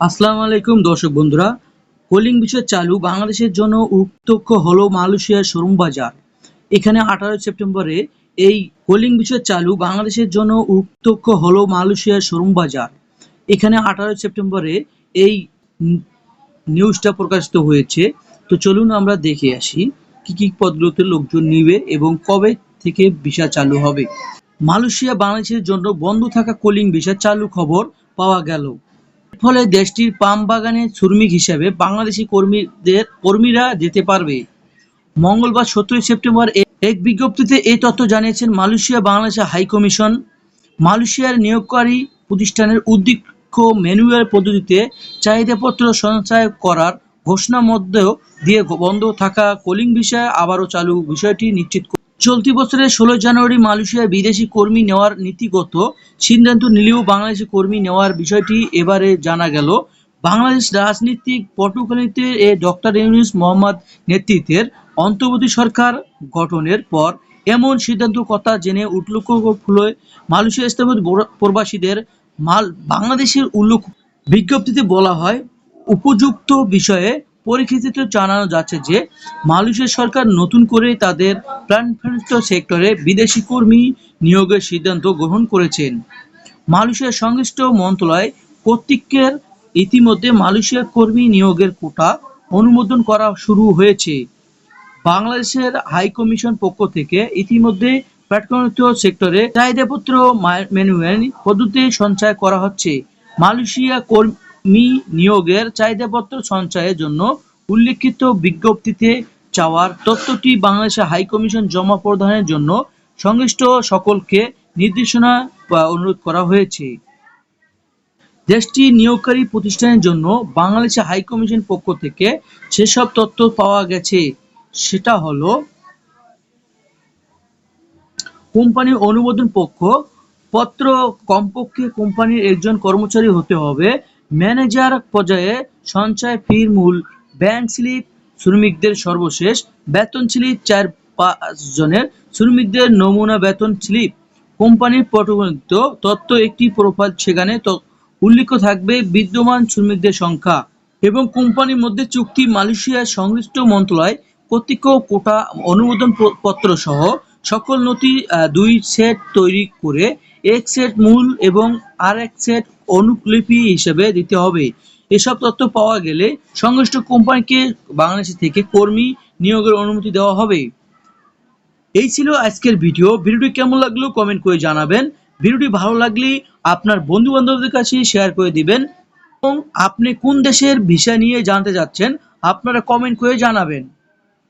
আসসালামু আলাইকুম দর্শক বন্ধুরা। কলিং বিষয় চালু বাংলাদেশের জন্য উত্তক্ষ হলো মালয়েশিয়ার শোরুম বাজার। এখানে আঠারো সেপ্টেম্বরে এই কলিং বিষয় চালু বাংলাদেশের জন্য উত্তক্ষ হলো মালয়েশিয়ার শোরুম বাজার। এখানে আঠারো সেপ্টেম্বরে এই নিউজটা প্রকাশিত হয়েছে। তো চলুন আমরা দেখে আসি কি কি পদগুলোতে লোকজন নিবে এবং কবে থেকে ভিসা চালু হবে। মালয়েশিয়া বাংলাদেশের জন্য বন্ধ থাকা কলিং ভিসা চালু খবর পাওয়া গেল। ফলে দেশটির পাম বাগানের শ্রমিক হিসেবে বাংলাদেশি কর্মীদের, কর্মীরা যেতে পারবে মঙ্গলবার সতেরোই সেপ্টেম্বর এক বিজ্ঞপ্তিতে এই তথ্য জানিয়েছেন মালয়েশিয়া বাংলাদেশের হাই কমিশন মালয়েশিয়ার নিয়োগকারী প্রতিষ্ঠানের উদ্যোগ ম্যানুয়াল পদ্ধতিতে চাহিদাপত্র সঞ্চয় করার ঘোষণা মধ্যেও দিয়ে বন্ধ থাকা কলিং বিষয় আবারও চালু বিষয়টি নিশ্চিত। চলতি বছরের ষোলো জানুয়ারি মালয়েশিয়ায় বিদেশি কর্মী নেওয়ার নীতিগত সিদ্ধান্ত নিলেও বাংলাদেশি কর্মী নেওয়ার বিষয়টি এবারে জানা গেল। বাংলাদেশ রাজনীতিক পটুখালীতে এ ডক্টর ইউনুস মোহাম্মদ নেতৃত্বের অন্তর্বর্তী সরকার গঠনের পর এমন সিদ্ধান্ত কথা জেনে উঠল ফুলে মালয়েশিয়া ইসলামের প্রবাসীদের মাল বাংলাদেশের উল্লেখ বিজ্ঞপ্তিতে বলা হয়, উপযুক্ত বিষয়ে পরিস্থিতিতে জানানো যাচ্ছে যে, মালয়েশিয়া সরকার নতুন করে তাদের প্ল্যানফেন্ট সেক্টরে বিদেশি কর্মী নিয়োগের সিদ্ধান্ত গ্রহণ করেছেন। মালয়েশিয়ার সংশ্লিষ্ট মন্ত্রণালয় কর্তৃকের ইতিমধ্যে মালয়েশিয়ার কর্মী নিয়োগের কোটা অনুমোদন করা শুরু হয়েছে। বাংলাদেশের হাই কমিশন পক্ষ থেকে ইতিমধ্যে পেট্রোনিত সেক্টরে চাহিদাপত্র ম্যানুয়াল পদ্ধতি সঞ্চয় করা হচ্ছে। মালয়েশিয়া কর্মী নিয়োগের চাহিদাপত্র সঞ্চয়ের জন্য উল্লেখিত বিজ্ঞপ্তিতে চাওয়ার তথ্যটি বাংলাদেশের হাই কমিশন জমা প্রদানের জন্য সংশ্লিষ্ট সকলকে নির্দেশনা বা অনুরোধ করা হয়েছে। দেশটি নিয়োগকারী প্রতিষ্ঠানের জন্য বাংলাদেশের হাই কমিশন পক্ষ থেকে সেসব তথ্য পাওয়া গেছে। সেটা হলো কোম্পানির অনুমোদন পক্ষ, পত্র কমপক্ষে কোম্পানির একজন কর্মচারী হতে হবে ম্যানেজার পর্যায়ে সঞ্চয় ফির মূল ব্যাংক স্লিপ শ্রমিকদের সর্বশেষ বেতন স্লিপ, চার পাঁচ জনের শ্রমিকদের নমুনা বেতন স্লিপ। কোম্পানির পটবর্তিত তথ্য একটি প্রোফাইল সেখানে উল্লেখ থাকবে বিদ্যমান শ্রমিকদের সংখ্যা এবং কোম্পানির মধ্যে চুক্তি মালয়েশিয়ার সংশ্লিষ্ট মন্ত্রণালয় কর্তৃক কোটা অনুমোদন পত্র সহ সকল নথি দুই সেট তৈরি করে এক সেট মূল এবং আর এক সেট অনুলিপি হিসেবে দিতে হবে। এসব তথ্য পাওয়া গেলে সংশ্লিষ্ট কোম্পানিকে বাংলাদেশ থেকে কর্মী নিয়োগের অনুমতি দেওয়া হবে। এই ছিল আজকের ভিডিও। ভিডিওটি কেমন লাগল কমেন্ট করে জানাবেন। ভিডিওটি ভালো লাগলে আপনার বন্ধু বান্ধবদের কাছে শেয়ার করে দিবেন এবং আপনি কোন দেশের ভিসা নিয়ে জানতে যাচ্ছেন, আপনারা কমেন্ট করে জানাবেন।